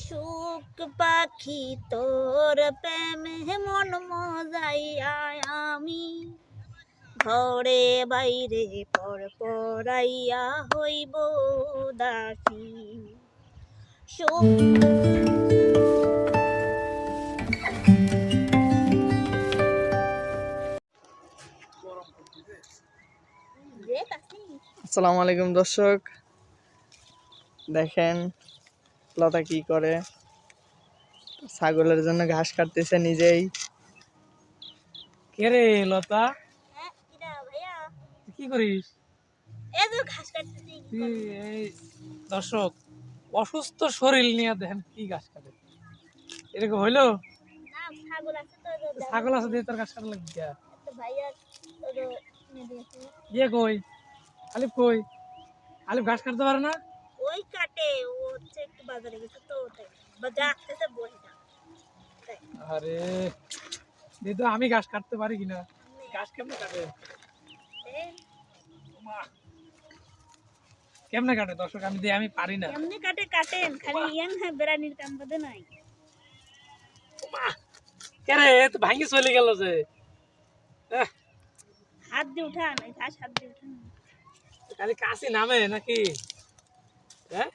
সুখ পাখি তোর প্রেমে মন মজাইয়া আমি। ঘরে বাইরে পর পরাইয়া হইব দাসী কাশি আসসালামু আলাইকুম দর্শক। দেখেন লতা কি করে? ছাগলের জন্য ঘাস কাটতেছে নিজেই। লতা? কিরা তুই কি করিস? দর্শক, অসুস্থ শরীর নিয়ে দেখেন কি ঘাস কাটে। এরকম হইল? ছাগল আছে তোর ঘাস কাটা লাগবে ইয়ে কই? আলিফ কই? আলিফ ঘাস কাটতে পারে না? ওই কাটে ও হচ্ছে একটু বাজারে গেছে তো ওটাই বা আসতেছে বলটা তাই। আরে দিয়ে আমি ঘাস কাটতে পারি কিনা? ঘাস কেমনে কাটে। কেমনে কাটে? দর্শক আমি দিয়ে আমি পারি না। এমনি কাটে কাটেন খালি ইয়াং হ্যাঁ বেড়ানির কাম বাদে নাই। মা। কে রে তো ভাঙ্গি চলে গেল যে। হাত দিয়ে উঠান ঘাস হাত দিয়ে উঠান। খালি কাশি নামে নাকি? হ্যাঁ?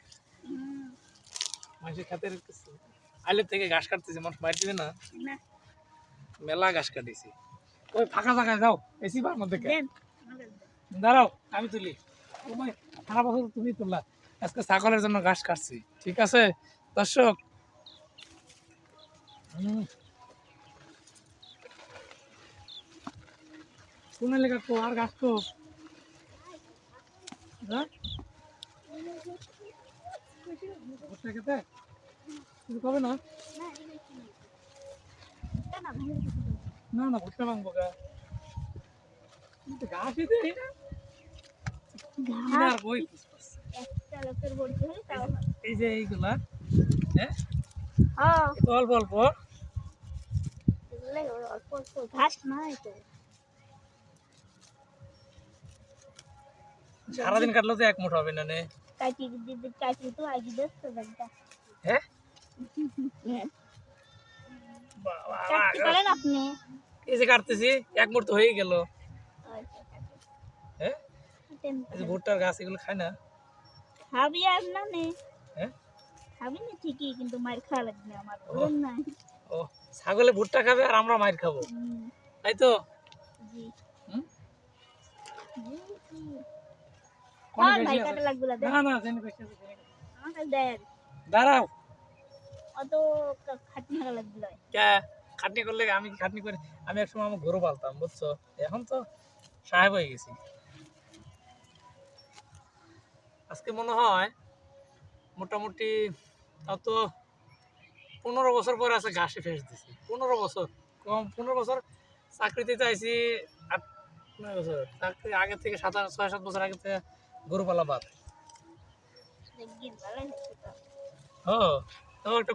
থেকে ঘাস কাটতেছি মানুষ মার দিবে না? মেলা ঘাস কাটিছি। ওই ফাঁকা জায়গায় যাও এসি বার মধ্যে। দাঁড়াও আমি তুলি। তোমায় সারা বছর তুমি তুললা। আজকে ছাগলের জন্য ঘাস কাটছি ঠিক আছে? দর্শক। আর ঘাস তো হ্যাঁ? খেতে? কিছু কবে না? না, এই না। ভুট্টা ভাঙবো গা। ঘাসই না যে এইগুলা হ্যাঁ? হ্যাঁ, অল্প অল্প? অল্প অল্প। ঘাস নাই তো। সারাদিন কাটলো তো এক মুঠ হবে না নে? কাটতে পারেন আপনি এই যে কাটতেছি এক হয়ে গেল হ্যাঁ ভুট্টার গাছ এগুলো খায় না খাবি আর না নে হ্যাঁ খাবি না ঠিকই কিন্তু মার খাওয়া লাগবে আমার ও ছাগলে ভুট্টা খাবে আর আমরা মাইর খাব তাই তো জি হুম? জি, না না না জেনে বেশি আছে, জেনে বেশি। আমার কাছে দেন। দাঁড়াও। অত খাটনি হারা লাগবে কে? খাটনি করলে আমি খাটনি করি? আমি এক সময় আমার গরু পালতাম বুঝছ? এখন তো সাহেব হয়ে গেছি। আজকে মনে হয় মোটামুটি তাও তো পনেরো বছর পরে আছে ঘাসে ফেস দিছি। পনেরো বছর কম পনেরো বছর চাকরিতে চাইছি আট নয় বছর। চাকরি আগে থেকে সাত ছয় সাত বছর আগে থেকে গরু পালা বাদ। ও তাও একটা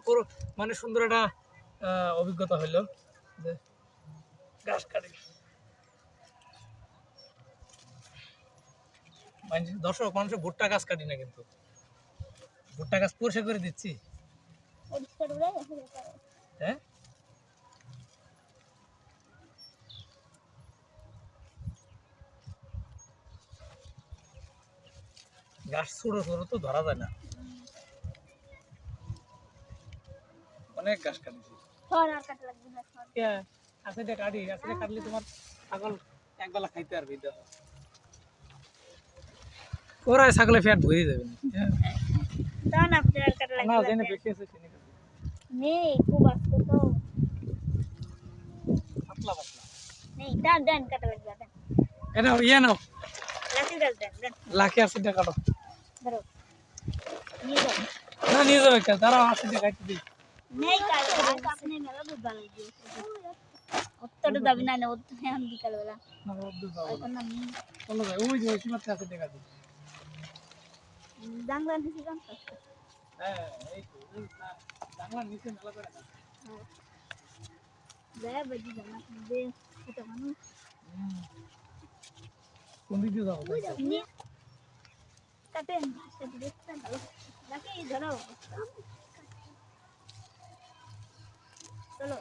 মানে সুন্দর একটা অভিজ্ঞতা হইল যে ঘাস কাটি। মানুষ- দর্শক মানুষের ভুট্টা গাছ কাটি না কিন্তু। ভুট্টা গাছ পরিষ্কার করে দিচ্ছি। হ্যাঁ? গাছ ছোট ছোট তো ধরা যায় না। অনেক গাছ কাটিছি। সর আর কাটা আসলে কাটলে তোমার ছাগল একবেলা খাইতে পারবি তো ওরা ছাগলে ফ্যাট ভরে যাবে না। জেনে না। আছে চিনি নেই, খুব আসছে তো। পাতলা পাতলা। নেই, দেন, দেন, কাটা লাগবে দেন। এটা ইয়ে নাও। গাছ দেন, দেন, আশি কাটো। ধরো। নিয়ে যাও। না নিয়ে যাবে কে আশি টাকা কাটি দিই নেই কাজ, আপনি মেলা দুধ বানাই দিয়েছে। অতটা দাবি না, না, ও তো এখন না রোদ্দুর যাব এখন আমি চলো যাই ওই যে সীমাতে আশি টাকা দিই জাংলা নিচে জানতো। হ্যাঁ এই তো ওই নিচে মেলা করে না দেয় বাজি জানা, দে, ছোট মানুষ। কোন দিক দিয়ে চলো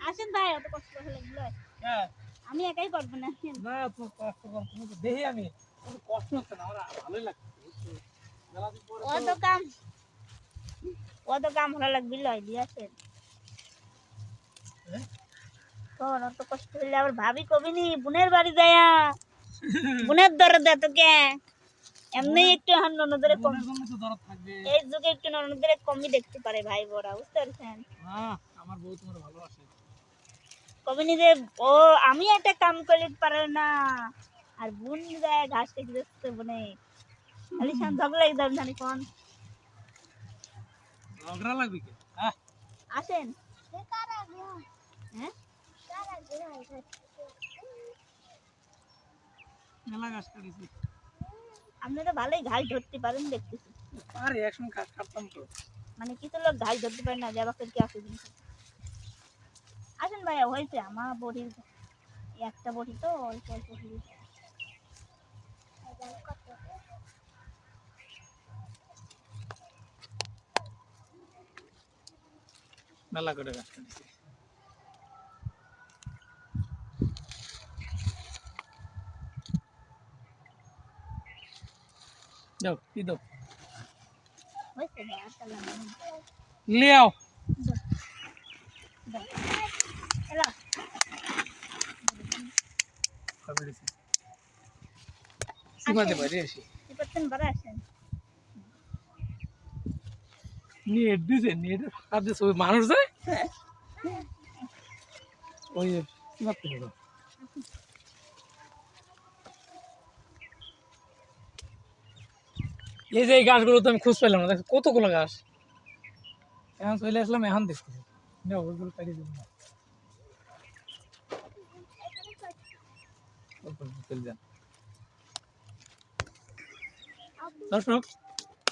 আসেন ভাই অত কষ্ট হলে লয়। হ্যাঁ। আমি একাই করব না না কষ্ট করব দেখি আমি। কষ্ট হচ্ছে না আমার ভালোই লাগছে। অত কাম। পরে তো- কাম কাম লয় দিয়ে আসেন। হ্যাঁ? তোর অত কষ্ট হলে আবার ভাবি কবি নি বোনের বাড়ি যায়া। বোনের দরে দে তোকে। এমনি একটু ননদের কম এই যুগে একটু ননদের কমই দেখতে পারে ভাই বোরা বুঝতে পারছেন? আমার বউ তোমার ভালোবাসে। কবিনি যে ও আমি একটা কাম করলে পারে না। আর বোন যায় ঘাস দিচ্ছে বনে। খালি শান ঝগড়া একদম জানি কোন? ঝগড়া লাগবে কি? হ্যাঁ। আসেন। হ্যাঁ? মেলা গাছ কাটিছি। আপনারা ভালোই ঘাস ধরতে পারেন দেখতেছি। আরে গাছ কাটতাম তো। মানে কিছু লোক ঘাস ধরতে পারে না যাবাকের কি আছে জিনিস আসেন ভাইয়া হয়েছে আমার বড়ির একটা বড়ি তো অল্প অল্প হয়েছে। মেলা করে গাছ কাটিছি দাও কি দাও? হয়েছে ভাই আর তাহলে আমি লিয়াও দাও। এলাও। সীমাতে বাইরে আসি কি করছেন বারে আসেন নেট দিছে, নেট মানুষ যায় ওই সীমাতে হলো এই যে এই গাছগুলো তো আমি খুঁজ পেলাম না কতগুলো গাছ। এখন চলে আসলাম, এখন দেখতেছি যাও ওইগুলো দেবো না। দর্শক,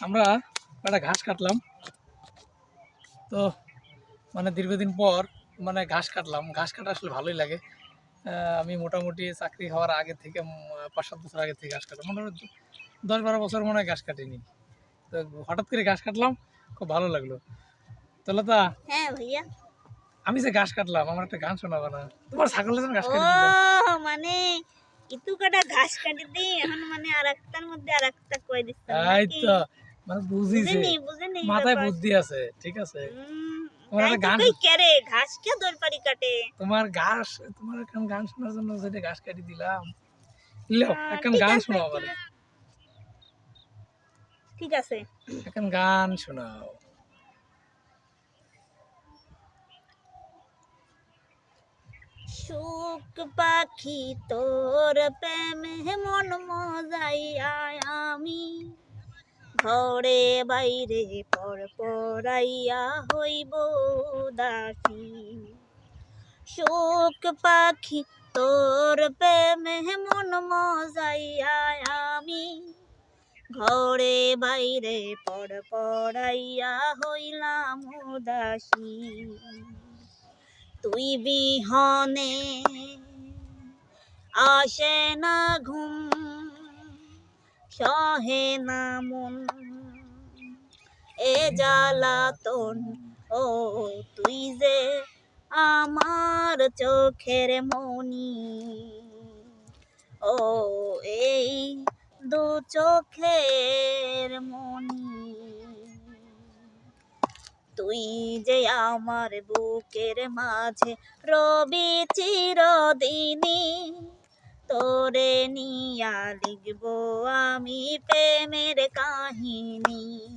আমরা একটা ঘাস কাটলাম। তো মানে দীর্ঘদিন পর মানে ঘাস কাটলাম। ঘাস কাটা আসলে ভালোই লাগে। আমি মোটামুটি চাকরি হওয়ার আগে থেকে পাঁচ সাত বছর আগে থেকে ঘাস কাটলাম মোটামুটি দশ বারো বছর মনে হয় ঘাস কাটিনি। তো হঠাৎ করে ঘাস কাটলাম খুব ভালো লাগল। তো লতা হ্যাঁ ভাইয়া। আমি যে ঘাস কাটলাম আমার একটা গান শোনাবো না? তোমার ছাগলের জন্য ঘাস কাটি মানে ইতু কাটা ঘাস কাটি দি। এখন মানে আর একটার মধ্যে আর একটা কই দিচ্ছে এই তো বুঝিছে বুঝিনি বুঝিনি মাথায় বুদ্ধি আছে ঠিক আছে? তোমার গান গান কেরে? ঘাস কে দরপারি কাটে? তোমার ঘাস তোমার এখন গান শোনার জন্য ঘাস কাটি দিলাম। লো এখন গান শোনাও ঠিক আছে। এখন গান শোনাও। সুখ পাখি তোর প্রেমে মন মজাইয়া আমি। ঘরে বাইরে পর পরাইয়া হইব দাসী। শোক পাখি তোর প্রেমে মন মজাইয়া আমি। ঘরে বাইরে পর পড়াইয়া হইলাম উদাসী তুই বিহনে আসে না ঘুম সহে না এ জ্বালাতন, ও তুই যে আমার চোখের মনি ও এই দু চোখের মনি তুই যে আমার বুকের মাঝে রবি চিরদিনী তোরে নিয়া লিখব আমি প্রেমের কাহিনী।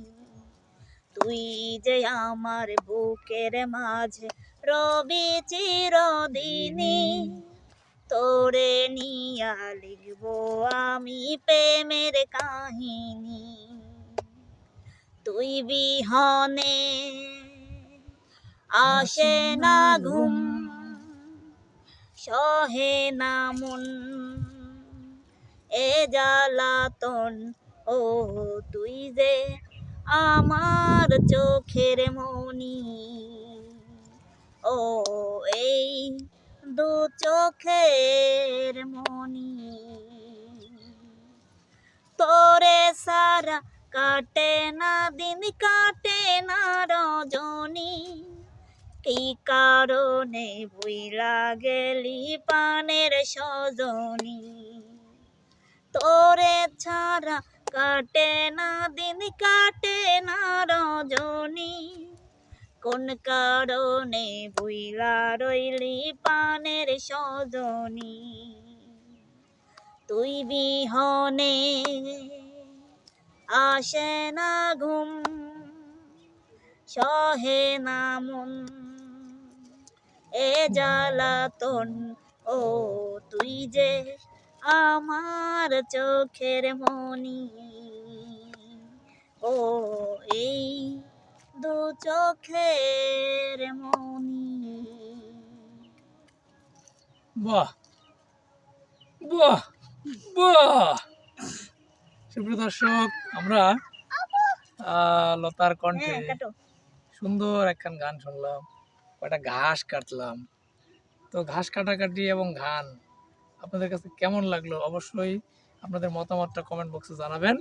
তুই যে আমার বুকের মাঝে রবি চিরদিনী, তোরে নিয়া লিখব আমি প্রেমের কাহিনী। তুই বিহনে আসে না ঘুম সহে না মন এ জ্বালাতন, ও তুই যে আমার চোখের মনি ও এই দু চোখের মনি তোরে সারা কাটে না দিন কাটে কি কারণে বুইলা গেলি পানের সজনী? তোরে ছাড়া কাটে না দিন, কাটে না রজনী। কোন কারণে বুইলা রইলি পানের সজনী? তুই বিহনে আসে না ঘুম, সহে না মন। এ জ্বালাতন ও তুই যে আমার চোখের মনি ও এই দু চোখের মনি বাহ বাহ বাহ। সুপ্রিয় দর্শক আমরা লতার কণ্ঠে হ্যাঁ সুন্দর একখান গান শুনলাম। কয়টা ঘাস কাটলাম। তো ঘাস কাটাকাটি এবং ঘান আপনাদের কাছে কেমন লাগল? অবশ্যই আপনাদের মতামতটা কমেন্ট বক্সে জানাবেন।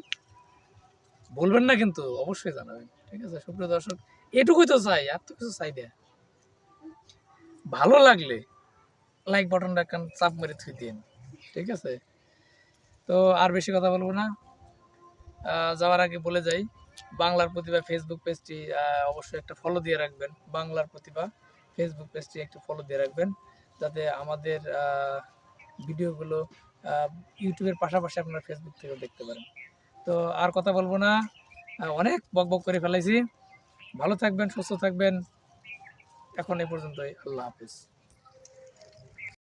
বলবেন না কিন্তু, অবশ্যই জানাবেন। ঠিক আছে? সুপ্রিয় দর্শক, এটুকুই তো চাই, আর তো কিছু চাই না। ভালো লাগলে লাইক বাটনটা একখান চাপ মেরে থুই দিন। ঠিক আছে? তো আর বেশি কথা বলব না। যাওয়ার আগে বলে যাই, বাংলার প্রতিভা ফেসবুক পেজটি অবশ্যই একটা ফলো দিয়ে রাখবেন, বাংলার প্রতিভা। ফেসবুক পেজটি একটু ফলো দিয়ে রাখবেন, যাতে আমাদের ভিডিওগুলো ইউটিউবের পাশাপাশি আপনারা ফেসবুক থেকেও দেখতে পারেন। তো আর কথা বলব না অনেক বক বক করে ফেলাইছি। ভালো থাকবেন, সুস্থ থাকবেন। এখন এ পর্যন্তই, আল্লাহ হাফিজ।